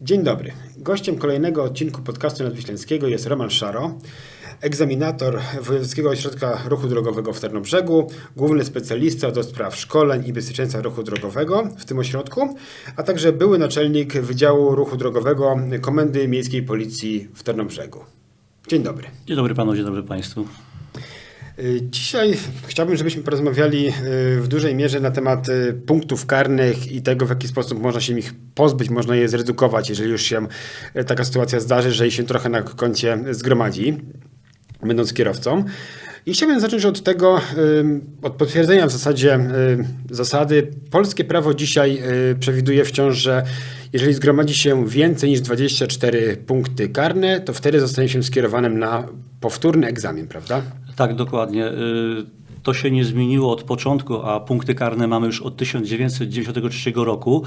Dzień dobry. Gościem kolejnego odcinku podcastu Nadwiślańskiego jest Roman Szaro, egzaminator Wojewódzkiego Ośrodka Ruchu Drogowego w Tarnobrzegu, główny specjalista do spraw szkoleń i bezpieczeństwa ruchu drogowego w tym ośrodku, a także były naczelnik Wydziału Ruchu Drogowego Komendy Miejskiej Policji w Tarnobrzegu. Dzień dobry. Dzień dobry panu, dzień dobry państwu. Dzisiaj chciałbym, żebyśmy porozmawiali y, w dużej mierze na temat y, punktów karnych i tego, w jaki sposób można się ich pozbyć, można je zredukować, jeżeli już się y, taka sytuacja zdarzy, że się trochę na koncie zgromadzi, będąc kierowcą. I chciałbym zacząć od tego, od potwierdzenia w zasadzie zasady. Polskie prawo dzisiaj przewiduje wciąż, że jeżeli zgromadzi się więcej niż 24 punkty karne, to wtedy zostanie się skierowanym na powtórny egzamin, prawda? Tak, dokładnie. Y, To się nie zmieniło od początku, a punkty karne mamy już od 1993 roku.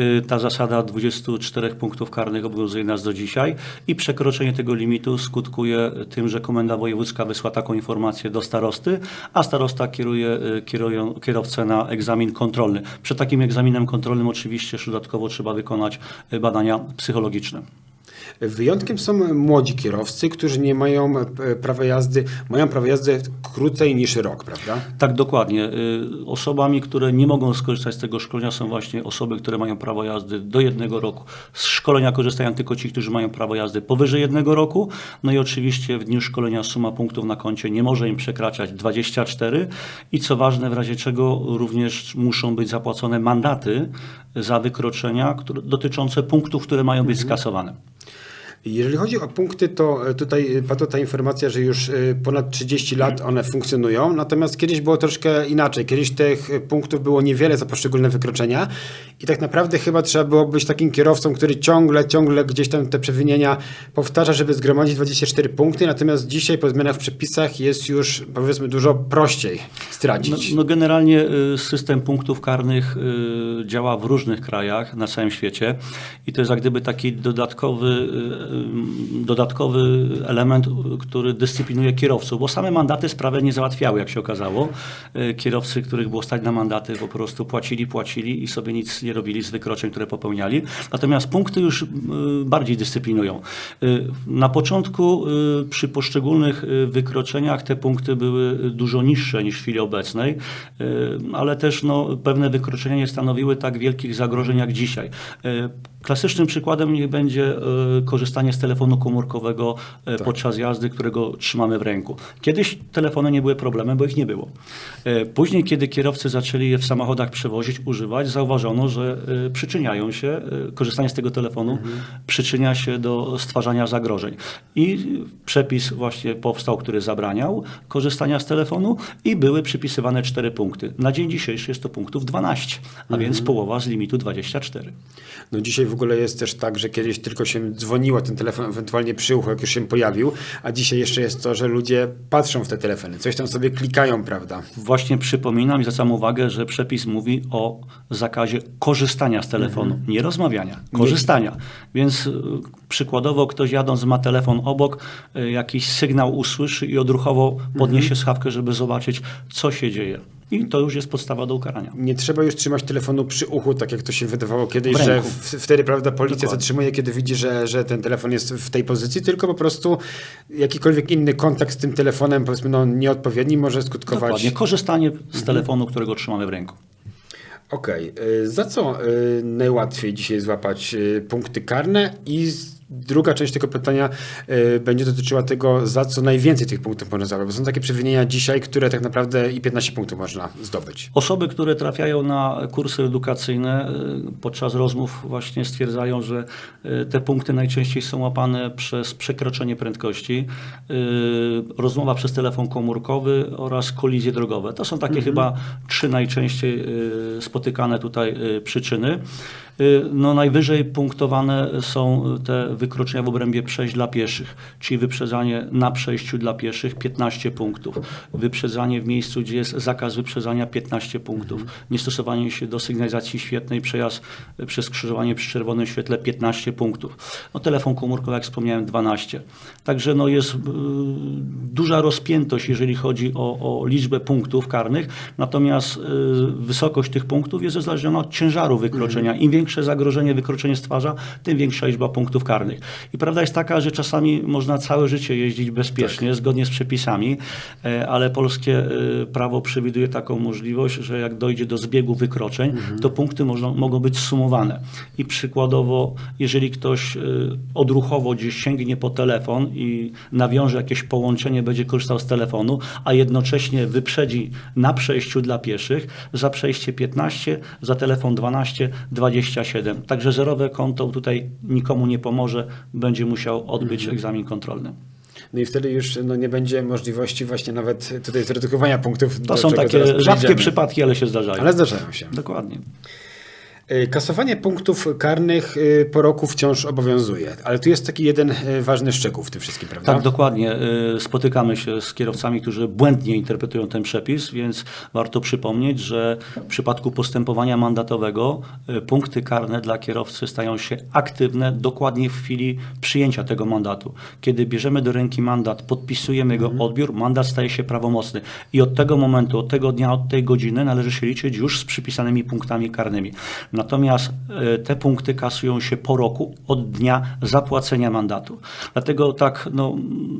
Y, Ta zasada 24 punktów karnych obowiązuje nas do dzisiaj i przekroczenie tego limitu skutkuje tym, że Komenda Wojewódzka wysła taką informację do starosty, a starosta kieruje y, kierowcę na egzamin kontrolny. Przed takim egzaminem kontrolnym oczywiście dodatkowo trzeba wykonać badania psychologiczne. Wyjątkiem są młodzi kierowcy, którzy nie mają e, prawa jazdy, mają prawo jazdy krócej niż rok, prawda? Tak, dokładnie. Y, Osobami, które nie mogą skorzystać z tego szkolenia są właśnie osoby, które mają prawo jazdy do jednego roku. Z szkolenia korzystają tylko ci, którzy mają prawo jazdy powyżej jednego roku. No i oczywiście w dniu szkolenia suma punktów na koncie nie może im przekraczać 24 i co ważne, w razie czego również muszą być zapłacone mandaty za wykroczenia które, dotyczące punktów, które mają być skasowane. Jeżeli chodzi o punkty, to e, tutaj padła ta informacja, że już e, ponad 30 lat one funkcjonują, natomiast kiedyś było troszkę inaczej. Kiedyś tych e, punktów było niewiele za poszczególne wykroczenia i tak naprawdę chyba trzeba było być takim kierowcą, który ciągle, ciągle gdzieś tam te przewinienia powtarza, żeby zgromadzić 24 punkty, natomiast dzisiaj po zmianach w przepisach jest już powiedzmy dużo prościej No, stracić. no generalnie y, system punktów karnych działa w różnych krajach na całym świecie i to jest jak gdyby taki dodatkowy, dodatkowy element, który dyscyplinuje kierowców, bo same mandaty sprawę nie załatwiały, jak się okazało. Y, Kierowcy, których było stać na mandaty, po prostu płacili, płacili i sobie nic nie robili z wykroczeń, które popełniali. Natomiast punkty już bardziej dyscyplinują. Y, Na początku y, przy poszczególnych wykroczeniach te punkty były dużo niższe niż w chwili obecnej, ale też no, pewne wykroczenia nie stanowiły tak wielkich zagrożeń jak dzisiaj. Klasycznym przykładem niech będzie y, korzystanie z telefonu komórkowego y, podczas jazdy, którego trzymamy w ręku. Kiedyś telefony nie były problemem, bo ich nie było. Y, Później, kiedy kierowcy zaczęli je w samochodach przewozić, używać, zauważono, że y, przyczyniają się, korzystanie z tego telefonu przyczynia się do stwarzania zagrożeń. I przepis właśnie powstał, który zabraniał korzystania z telefonu i były przypisywane cztery punkty. Na dzień dzisiejszy jest to punktów 12, a więc połowa z limitu 24. No dzisiaj w ogóle jest też tak, że kiedyś tylko się dzwoniło, ten telefon ewentualnie przy uchu, jak już się pojawił, a dzisiaj jeszcze jest to, że ludzie patrzą w te telefony, coś tam sobie klikają, prawda? Właśnie przypominam i zwracam uwagę, że przepis mówi o zakazie korzystania z telefonu, nie rozmawiania, korzystania. Więc y, przykładowo ktoś jadąc ma telefon obok, y, jakiś sygnał usłyszy i odruchowo podniesie schawkę, żeby zobaczyć, co się dzieje. I to już jest podstawa do ukarania. Nie trzeba już trzymać telefonu przy uchu, tak jak to się wydawało kiedyś, że w, wtedy prawda, policja Dokładnie. zatrzymuje, kiedy widzi, że, że ten telefon jest w tej pozycji, tylko po prostu jakikolwiek inny kontakt z tym telefonem, powiedzmy no, nieodpowiedni, może skutkować. Dokładnie. Korzystanie z telefonu, którego trzymamy w ręku. Okej, y, za co y, najłatwiej dzisiaj złapać y, punkty karne i druga część tego pytania y, będzie dotyczyła tego, za co najwięcej tych punktów można złapać, bo są takie przewinienia dzisiaj, które tak naprawdę i 15 punktów można zdobyć. Osoby, które trafiają na kursy edukacyjne, y, podczas rozmów właśnie stwierdzają, że y, te punkty najczęściej są łapane przez przekroczenie prędkości, y, rozmowa przez telefon komórkowy oraz kolizje drogowe. To są takie chyba trzy najczęściej spotykane tutaj przyczyny. No najwyżej punktowane są te wykroczenia w obrębie przejść dla pieszych, czyli wyprzedzanie na przejściu dla pieszych 15 punktów, wyprzedzanie w miejscu, gdzie jest zakaz wyprzedzania 15 punktów, niestosowanie się do sygnalizacji świetnej, przejazd przez skrzyżowanie przy czerwonym świetle 15 punktów. No, telefon komórkowy, jak wspomniałem, 12. Także no, jest y, duża rozpiętość, jeżeli chodzi o, o liczbę punktów karnych, natomiast y, wysokość tych punktów jest uzależniona od ciężaru wykroczenia. Im większe zagrożenie wykroczenie stwarza, tym większa liczba punktów karnych. I prawda jest taka, że czasami można całe życie jeździć bezpiecznie, zgodnie z przepisami, e, ale polskie e, prawo przewiduje taką możliwość, że jak dojdzie do zbiegu wykroczeń, to punkty można, mogą być sumowane. I przykładowo, jeżeli ktoś e, odruchowo gdzieś sięgnie po telefon i nawiąże jakieś połączenie, będzie korzystał z telefonu, a jednocześnie wyprzedzi na przejściu dla pieszych, za przejście 15, za telefon 12, 27. Także zerowe konto tutaj nikomu nie pomoże, będzie musiał odbyć egzamin kontrolny. No i wtedy już no, nie będzie możliwości właśnie nawet tutaj zredukowania punktów. To są takie rzadkie przypadki, ale się zdarzają. Ale zdarzają się. Dokładnie. Y, Kasowanie punktów karnych y, po roku wciąż obowiązuje, ale tu jest taki jeden y, ważny szczegół w tym wszystkim, prawda? Tak, dokładnie. Spotykamy się z kierowcami, którzy błędnie interpretują ten przepis, więc warto przypomnieć, że w przypadku postępowania mandatowego punkty karne dla kierowcy stają się aktywne dokładnie w chwili przyjęcia tego mandatu. Kiedy bierzemy do ręki mandat, podpisujemy jego odbiór, mandat staje się prawomocny. I od tego momentu, od tego dnia, od tej godziny należy się liczyć już z przypisanymi punktami karnymi. Natomiast y, te punkty kasują się po roku od dnia zapłacenia mandatu. Dlatego tak no,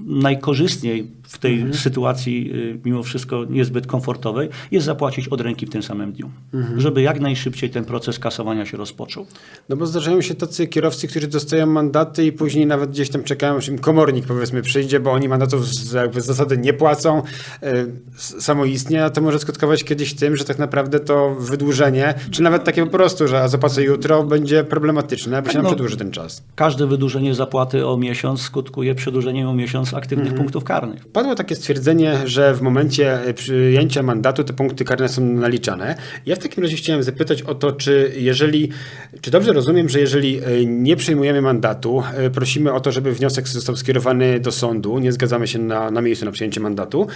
najkorzystniej w tej sytuacji, y, mimo wszystko niezbyt komfortowej, jest zapłacić od ręki w tym samym dniu, żeby jak najszybciej ten proces kasowania się rozpoczął. No bo zdarzają się tacy kierowcy, którzy dostają mandaty i później nawet gdzieś tam czekają, aż im komornik powiedzmy przyjdzie, bo oni mandatów z, jakby z zasady nie płacą y, samoistnie, a to może skutkować kiedyś tym, że tak naprawdę to wydłużenie, czy nawet takie po prostu, że a zapłacę jutro, będzie problematyczne, bo się nam No. przedłuży ten czas. Każde wydłużenie zapłaty o miesiąc skutkuje przedłużeniem o miesiąc aktywnych punktów karnych. Padło takie stwierdzenie, że w momencie e, przyjęcia mandatu te punkty karne są naliczane. Ja w takim razie chciałem zapytać o to, czy jeżeli, czy dobrze rozumiem, że jeżeli e, nie przyjmujemy mandatu, e, prosimy o to, żeby wniosek został skierowany do sądu, nie zgadzamy się na, na miejscu na przyjęcie mandatu,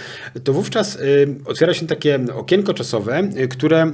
to wówczas otwiera się takie okienko czasowe, które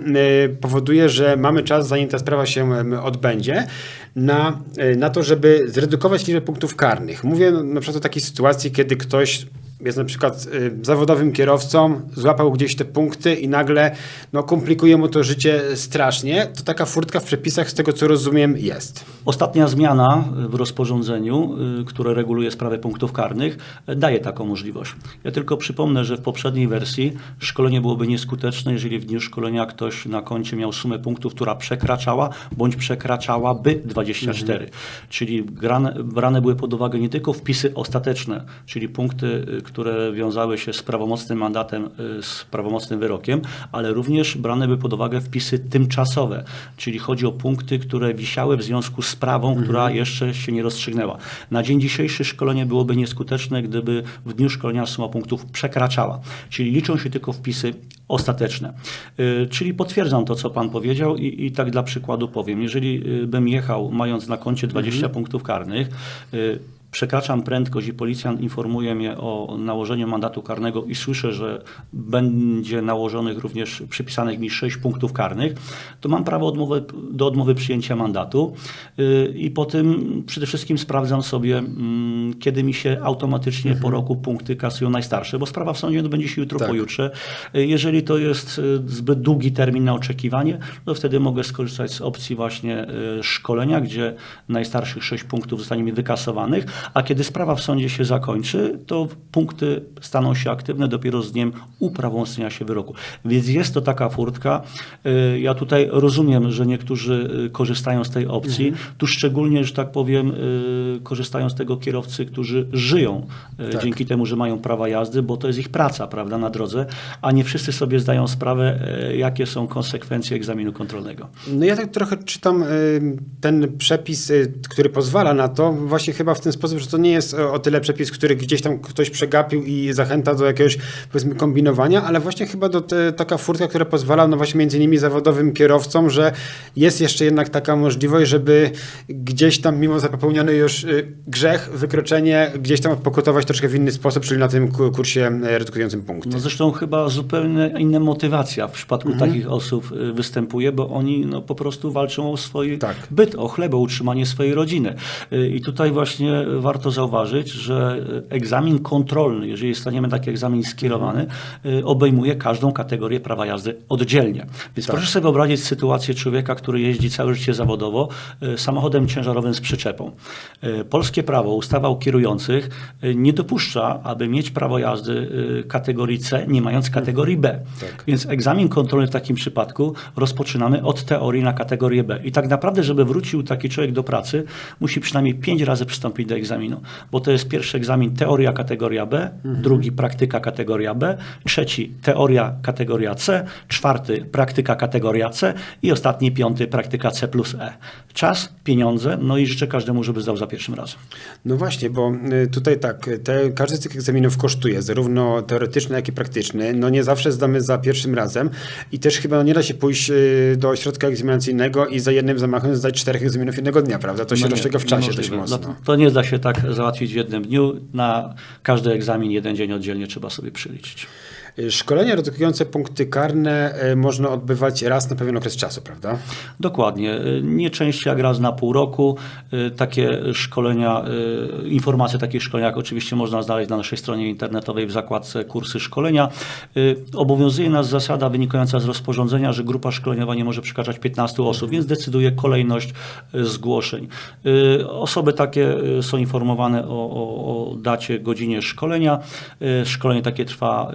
powoduje, że mamy czas, zanim ta sprawa się odbędzie, na, e, na to, żeby zredukować liczbę punktów karnych. Mówię na przykład o takiej sytuacji, kiedy ktoś jest na przykład y, zawodowym kierowcą, złapał gdzieś te punkty i nagle no, komplikuje mu to życie strasznie, to taka furtka w przepisach, z tego co rozumiem, jest. Ostatnia zmiana w rozporządzeniu, y, które reguluje sprawę punktów karnych, y, daje taką możliwość. Ja tylko przypomnę, że w poprzedniej wersji szkolenie byłoby nieskuteczne, jeżeli w dniu szkolenia ktoś na koncie miał sumę punktów, która przekraczała bądź przekraczałaby 24. Czyli grane, brane były pod uwagę nie tylko wpisy ostateczne, czyli punkty, y, które wiązały się z prawomocnym mandatem, y, z prawomocnym wyrokiem, ale również brane były pod uwagę wpisy tymczasowe, czyli chodzi o punkty, które wisiały w związku z sprawą, która jeszcze się nie rozstrzygnęła. Na dzień dzisiejszy szkolenie byłoby nieskuteczne, gdyby w dniu szkolenia suma punktów przekraczała, czyli liczą się tylko wpisy ostateczne. Y, Czyli potwierdzam to, co Pan powiedział i, i tak dla przykładu powiem. Jeżeli y, bym jechał mając na koncie 20 punktów karnych, przekraczam prędkość i policjant informuje mnie o nałożeniu mandatu karnego i słyszę, że będzie nałożonych również przypisanych mi 6 punktów karnych, to mam prawo odmowy, do odmowy przyjęcia mandatu yy, i po tym przede wszystkim sprawdzam sobie, mm, kiedy mi się automatycznie po roku punkty kasują najstarsze, bo sprawa w sądzie no, będzie się jutro, Tak. pojutrze. Yy, Jeżeli to jest yy, zbyt długi termin na oczekiwanie, to wtedy mogę skorzystać z opcji właśnie szkolenia, gdzie najstarszych 6 punktów zostanie mi wykasowanych, a kiedy sprawa w sądzie się zakończy, to punkty staną się aktywne dopiero z dniem uprawomocnienia się wyroku. Więc jest to taka furtka. Y, Ja tutaj rozumiem, że niektórzy y, korzystają z tej opcji. Tu szczególnie, że tak powiem, y, korzystają z tego kierowcy, którzy żyją Tak. dzięki temu, że mają prawa jazdy, bo to jest ich praca, prawda, na drodze, a nie wszyscy sobie zdają sprawę, jakie są konsekwencje egzaminu kontrolnego. No ja tak trochę czytam ten przepis, który pozwala na to, właśnie chyba w ten sposób, że to nie jest o o tyle przepis, który gdzieś tam ktoś przegapił i zachęta do jakiegoś powiedzmy kombinowania, ale właśnie chyba do te, taka furtka, która pozwala no właśnie między innymi zawodowym kierowcom, że jest jeszcze jednak taka możliwość, żeby gdzieś tam mimo popełniony już y, grzech, wykroczenie, gdzieś tam pokutować troszkę w inny sposób, czyli na tym ku- kursie e, redukującym punkty. No zresztą chyba zupełnie inna motywacja w przypadku Mhm. takich osób y, występuje, bo oni no, po prostu walczą o swój Tak. byt, o chleb, o utrzymanie swojej rodziny. Y, I tutaj właśnie warto zauważyć, że y, egzamin kontrolny, jeżeli staniemy taki egzamin skierowany, y, obejmuje każdą kategorię prawa jazdy oddzielnie. Więc Tak. proszę sobie wyobrazić sytuację człowieka, który jeździ całe życie zawodowo y, samochodem ciężarowym z przyczepą. Polskie prawo, ustawa o kierujących nie dopuszcza, aby mieć prawo jazdy kategorii C, nie mając kategorii B. Tak. Więc egzamin kontrolny w takim przypadku rozpoczynamy od teorii na kategorię B. I tak naprawdę, żeby wrócił taki człowiek do pracy, musi przynajmniej pięć razy przystąpić do egzaminu, bo to jest pierwszy egzamin teoria kategoria B, drugi praktyka kategoria B, trzeci teoria kategoria C, czwarty praktyka kategoria C i ostatni piąty praktyka C plus E. Czas, pieniądze, no i życzę każdemu, żeby zdał za pierwszym razem. No właśnie, bo y, tutaj tak, te, każdy z tych egzaminów kosztuje, zarówno teoretyczny, jak i praktyczny. No nie zawsze zdamy za pierwszym razem i też chyba nie da się pójść y, do ośrodka egzaminacyjnego i za jednym zamachem zdać czterech egzaminów jednego dnia, prawda? To się No nie, rozciąga w czasie dość mocno. No, to nie da się tak załatwić w jednym dniu. Na każdy egzamin jeden dzień oddzielnie trzeba sobie przyliczyć. Szkolenia redukujące punkty karne y, można odbywać raz na pewien okres czasu, prawda? Dokładnie. Y, Nie częściej jak raz na pół roku. Y, Takie szkolenia, informacje o takich szkoleniach oczywiście można znaleźć na naszej stronie internetowej w zakładce kursy szkolenia. Obowiązuje nas zasada wynikająca z rozporządzenia, że grupa szkoleniowa nie może przekraczać 15 osób, więc decyduje kolejność zgłoszeń. Osoby takie są informowane o, o, o dacie, godzinie szkolenia. Szkolenie takie trwa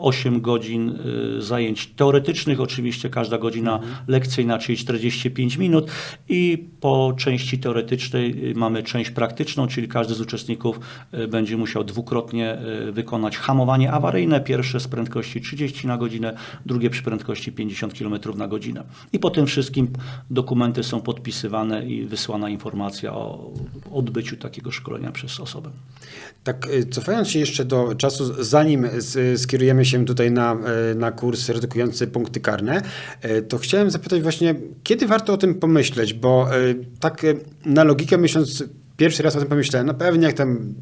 8 godzin y, zajęć teoretycznych, oczywiście każda godzina lekcyjna, czyli 45 minut i po części teoretycznej y, mamy część praktyczną, czyli każdy z uczestników y, będzie musiał dwukrotnie wykonać hamowanie awaryjne, pierwsze z prędkości 30 na godzinę, drugie przy prędkości 50 km na godzinę. I po tym wszystkim dokumenty są podpisywane i wysłana informacja o odbyciu takiego szkolenia przez osobę. Tak, cofając się jeszcze do czasu, zanim skierujemy się tutaj na, y, na kurs redukujący punkty karne, y, to chciałem zapytać właśnie, kiedy warto o tym pomyśleć, bo y, tak na logikę myśląc, pierwszy raz o tym pomyślałem, no pewnie jak tam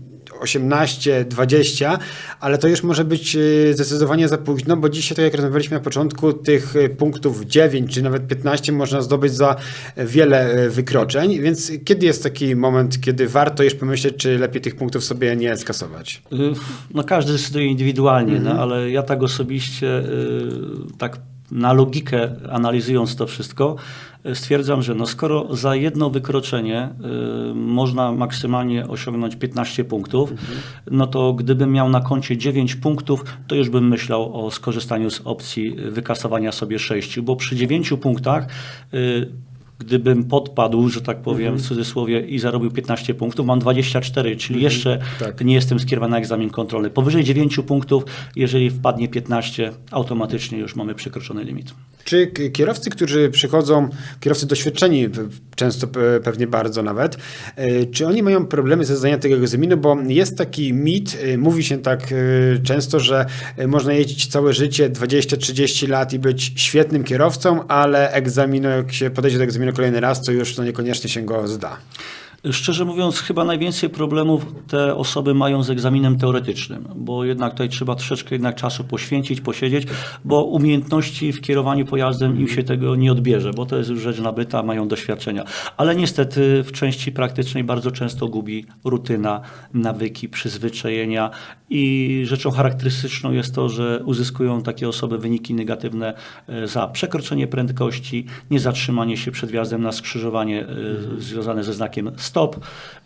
18, 20, ale to już może być y, zdecydowanie za późno, bo dzisiaj, tak jak rozmawialiśmy na początku, tych y, punktów 9 czy nawet 15 można zdobyć za wiele y, wykroczeń, więc kiedy jest taki moment, kiedy warto już pomyśleć, czy lepiej tych punktów sobie nie skasować? No każdy decyduje indywidualnie, no, ale ja tak osobiście, tak na logikę analizując to wszystko, y, stwierdzam, że no skoro za jedno wykroczenie y, można maksymalnie osiągnąć 15 punktów, no to gdybym miał na koncie 9 punktów, to już bym myślał o skorzystaniu z opcji wykasowania sobie 6, bo przy 9 punktach y, gdybym podpadł, że tak powiem w cudzysłowie i zarobił 15 punktów, mam 24, czyli jeszcze tak. nie jestem skierowany na egzamin kontrolny. Powyżej 9 punktów, jeżeli wpadnie 15, automatycznie już mamy przekroczony limit. Czy kierowcy, którzy przychodzą, kierowcy doświadczeni często pe- pewnie bardzo nawet, e, czy oni mają problemy ze zdaniem tego egzaminu, bo jest taki mit, e, mówi się tak e, często, że można jeździć całe życie, 20-30 lat i być świetnym kierowcą, ale egzaminu, jak się podejdzie do egzaminu kolejny raz, to już to niekoniecznie się go zda. Szczerze mówiąc, chyba najwięcej problemów te osoby mają z egzaminem teoretycznym, bo jednak tutaj trzeba troszeczkę jednak czasu poświęcić, posiedzieć, bo umiejętności w kierowaniu pojazdem im się tego nie odbierze, bo to jest już rzecz nabyta, mają doświadczenia. Ale niestety w części praktycznej bardzo często gubi rutyna, nawyki, przyzwyczajenia i rzeczą charakterystyczną jest to, że uzyskują takie osoby wyniki negatywne e, za przekroczenie prędkości, niezatrzymanie się przed wjazdem na skrzyżowanie e, związane ze znakiem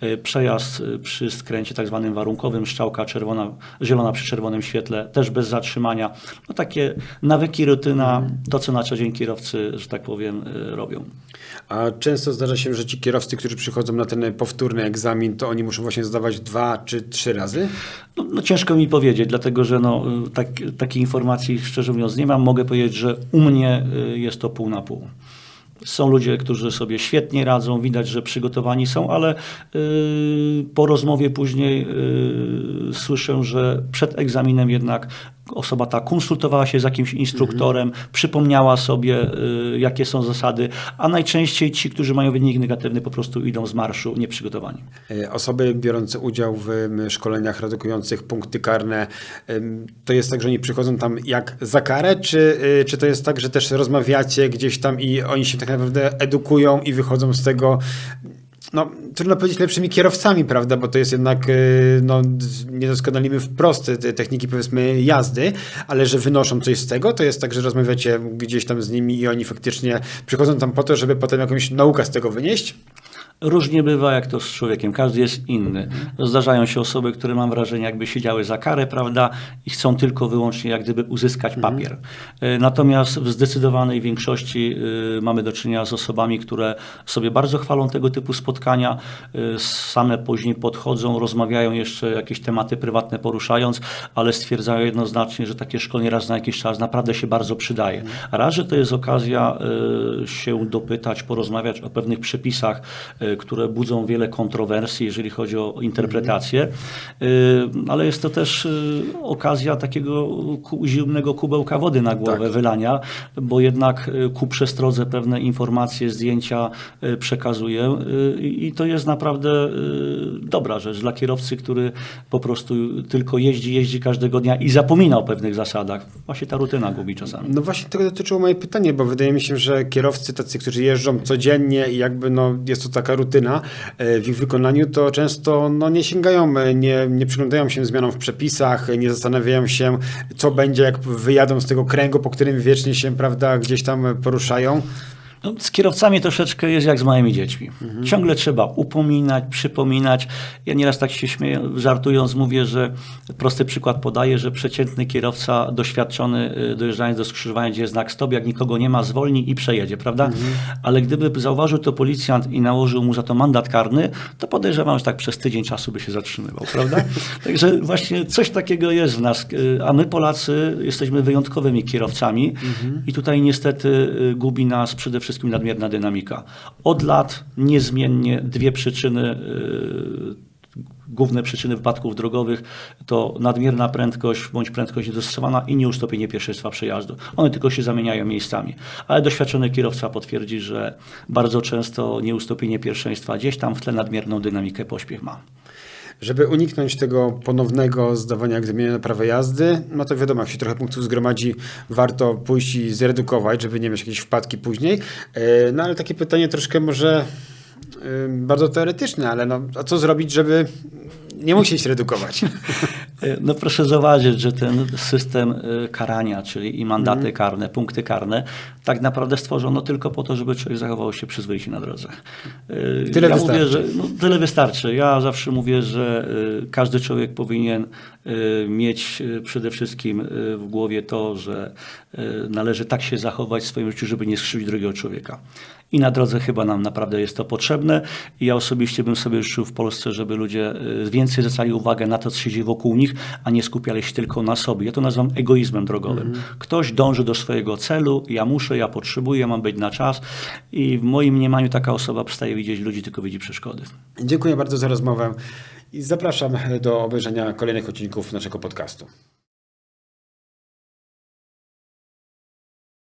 e, przejazd e, przy skręcie tak zwanym warunkowym, strzałka czerwona, zielona przy czerwonym świetle, też bez zatrzymania. No takie nawyki, rutyna, to co na co dzień kierowcy, że tak powiem, e, robią. A często zdarza się, że ci kierowcy, którzy przychodzą na ten powtórny egzamin, to oni muszą właśnie zdawać dwa czy trzy razy? No, no ciężko mi powiedzieć, dlatego że no, y, tak, takiej informacji szczerze mówiąc nie mam. Mogę powiedzieć, że u mnie y, jest to pół na pół. Są ludzie, którzy sobie świetnie radzą, widać, że przygotowani są, ale y, po rozmowie później y, słyszę, że przed egzaminem jednak osoba ta konsultowała się z jakimś instruktorem, przypomniała sobie, y, jakie są zasady, a najczęściej ci, którzy mają wynik negatywny, po prostu idą z marszu nieprzygotowani. E, Osoby biorące udział w szkoleniach redukujących punkty karne, to jest tak, że oni przychodzą tam jak za karę, czy, y, czy to jest tak, że też rozmawiacie gdzieś tam i oni się tak naprawdę edukują i wychodzą z tego, no trudno powiedzieć lepszymi kierowcami, prawda, bo to jest jednak, y, no nie doskonalimy wprost te techniki powiedzmy jazdy, ale że wynoszą coś z tego, to jest tak, że rozmawiacie gdzieś tam z nimi i oni faktycznie przychodzą tam po to, żeby potem jakąś naukę z tego wynieść? Różnie bywa, jak to z człowiekiem, każdy jest inny. Zdarzają się osoby, które mam wrażenie, jakby siedziały za karę, prawda, i chcą tylko wyłącznie jak gdyby uzyskać papier. E, Natomiast w zdecydowanej większości y, mamy do czynienia z osobami, które sobie bardzo chwalą tego typu spotkania, y, same później podchodzą, rozmawiają jeszcze jakieś tematy prywatne poruszając, ale stwierdzają jednoznacznie, że takie szkolenie raz na jakiś czas naprawdę się bardzo przydaje. Raz, że to jest okazja się dopytać, porozmawiać o pewnych przepisach, które budzą wiele kontrowersji, jeżeli chodzi o interpretację, Y, ale jest to też y, okazja takiego zimnego kubełka wody na głowę Tak. wylania, bo jednak y, ku przestrodze pewne informacje, zdjęcia y, przekazuję y, i to jest naprawdę y, dobra rzecz dla kierowcy, który po prostu tylko jeździ, jeździ każdego dnia i zapomina o pewnych zasadach. Właśnie ta rutyna gubi czasami. No właśnie tego dotyczyło moje pytanie, bo wydaje mi się, że kierowcy tacy, którzy jeżdżą codziennie i jakby no, jest to taka rutyna e, w ich wykonaniu, to często no, nie sięgają, e, nie, nie przyglądają się zmianom w przepisach, e, nie zastanawiają się, co będzie, jak wyjadą z tego kręgu, po którym wiecznie się, prawda, gdzieś tam poruszają. No, z kierowcami troszeczkę jest jak z małymi dziećmi. Ciągle trzeba upominać, przypominać. Ja nieraz tak się śmieję, żartując, mówię, że prosty przykład podaję, że przeciętny kierowca doświadczony y, dojeżdżając do skrzyżowania, gdzie jest znak stop, jak nikogo nie ma, zwolni i przejedzie, prawda? Ale gdyby zauważył to policjant i nałożył mu za to mandat karny, to podejrzewam, że tak przez tydzień czasu by się zatrzymywał, prawda? Także właśnie coś takiego jest w nas. Y, A my Polacy jesteśmy wyjątkowymi kierowcami i tutaj niestety y, gubi nas przede wszystkim nadmierna dynamika. Od lat niezmiennie dwie przyczyny y, Główne przyczyny wypadków drogowych to nadmierna prędkość bądź prędkość niedostosowana i nieustopienie pierwszeństwa przejazdu. One tylko się zamieniają miejscami. Ale doświadczony kierowca potwierdzi, że bardzo często nieustopienie pierwszeństwa gdzieś tam w tle nadmierną dynamikę pośpiech ma. Żeby uniknąć tego ponownego zdawania egzaminu na prawo jazdy, no to wiadomo, jak się trochę punktów zgromadzi, warto pójść i zredukować, żeby nie mieć jakiejś wpadki później. E, No ale takie pytanie troszkę może e, bardzo teoretyczne, ale no, a co zrobić, żeby nie musieć redukować? No proszę zauważyć, że ten system y, karania, czyli i mandaty Mhm. karne, punkty karne, tak naprawdę stworzono tylko po to, żeby człowiek zachował się przyzwoicie na drodze. Y, Tyle ja wystarczy. Mówię, że, no, tyle wystarczy. Ja zawsze mówię, że każdy człowiek powinien mieć przede wszystkim w głowie to, że należy tak się zachować w swoim życiu, żeby nie skrzywdzić drugiego człowieka. I na drodze chyba nam naprawdę jest to potrzebne. I ja osobiście bym sobie życzył w Polsce, żeby ludzie więcej zwracali uwagę na to, co się dzieje wokół nich, a nie skupiali się tylko na sobie. Ja to nazywam egoizmem drogowym. Ktoś dąży do swojego celu, ja muszę, ja potrzebuję, mam być na czas i w moim mniemaniu taka osoba przestaje widzieć ludzi, tylko widzi przeszkody. Dziękuję bardzo za rozmowę i zapraszam do obejrzenia kolejnych odcinków naszego podcastu.